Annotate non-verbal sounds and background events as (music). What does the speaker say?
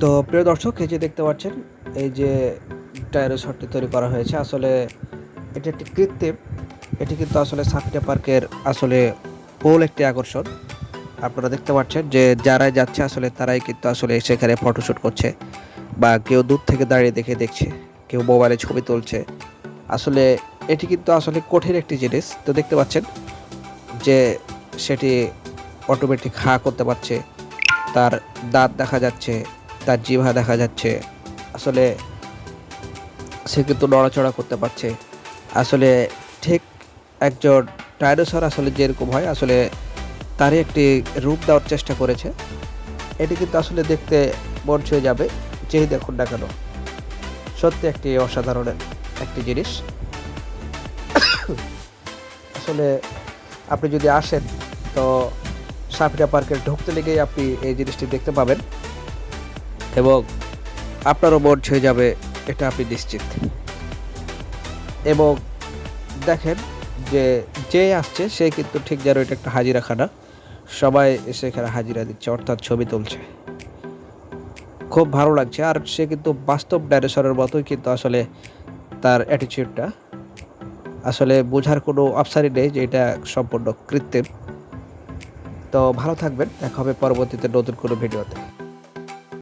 তো প্রিয় দর্শক, এই যে দেখতে পাচ্ছেন, এই যে ডাইনোসরটি তৈরি করা হয়েছে, আসলে এটি একটি কৃত্রিম। এটি কিন্তু আসলে সাফিটা পার্কের আসলে মূল একটি আকর্ষণ। আপনারা দেখতে পাচ্ছেন যে যারাই যাচ্ছে, আসলে তারাই কিন্তু আসলে সেখানে ফটোশ্যুট করছে বা কেউ দূর থেকে দাঁড়িয়ে দেখে দেখছে, কেউ মোবাইলে ছবি তুলছে। আসলে এটি কিন্তু আসলে কঠিন একটি জিনিস। তো দেখতে পাচ্ছেন যে সেটি অটোমেটিক হা করতে পারছে। তার দাঁত দেখা যাচ্ছে, তার জিভা দেখা যাচ্ছে। আসলে সে কিন্তু নড়াচড়া করতে পারছে। আসলে ঠিক একজন ডাইনোসর আসলে যেরকম হয়, আসলে তারই একটি রূপ দেওয়ার চেষ্টা করেছে। এটি কিন্তু আসলে দেখতে মন ছুঁয়ে যাবে, যেই দেখুন না কেন। সত্যি একটি অসাধারণ একটি জিনিস। (coughs) আসলে আপনি যদি আসেন, তো সাফিরা পার্কের ঢুকতে লেগেই আপনি এই জিনিসটি দেখতে পাবেন এবং আপনারও মন ছুঁয়ে যাবে, এটা আপনি নিশ্চিত। এবং দেখেন যে যে আসছে, সে কিন্তু ঠিক যেন এটা একটা হাজিরাখানা। সবাই এসে এখানে হাজিরা দিচ্ছে, অর্থাৎ ছবি তুলছে। খুব ভালো লাগছে, আর সে কিন্তু বাস্তব ডাইনোসরের মতোই কিন্তু আসলে তার অ্যাটিচিউডটা আসলে বোঝার কোনো অপশানই নেই যে এটা সম্পূর্ণ কৃত্রিম। তো ভালো থাকবেন। দেখা হবে পরবর্তীতে নতুন কোনো ভিডিওতে।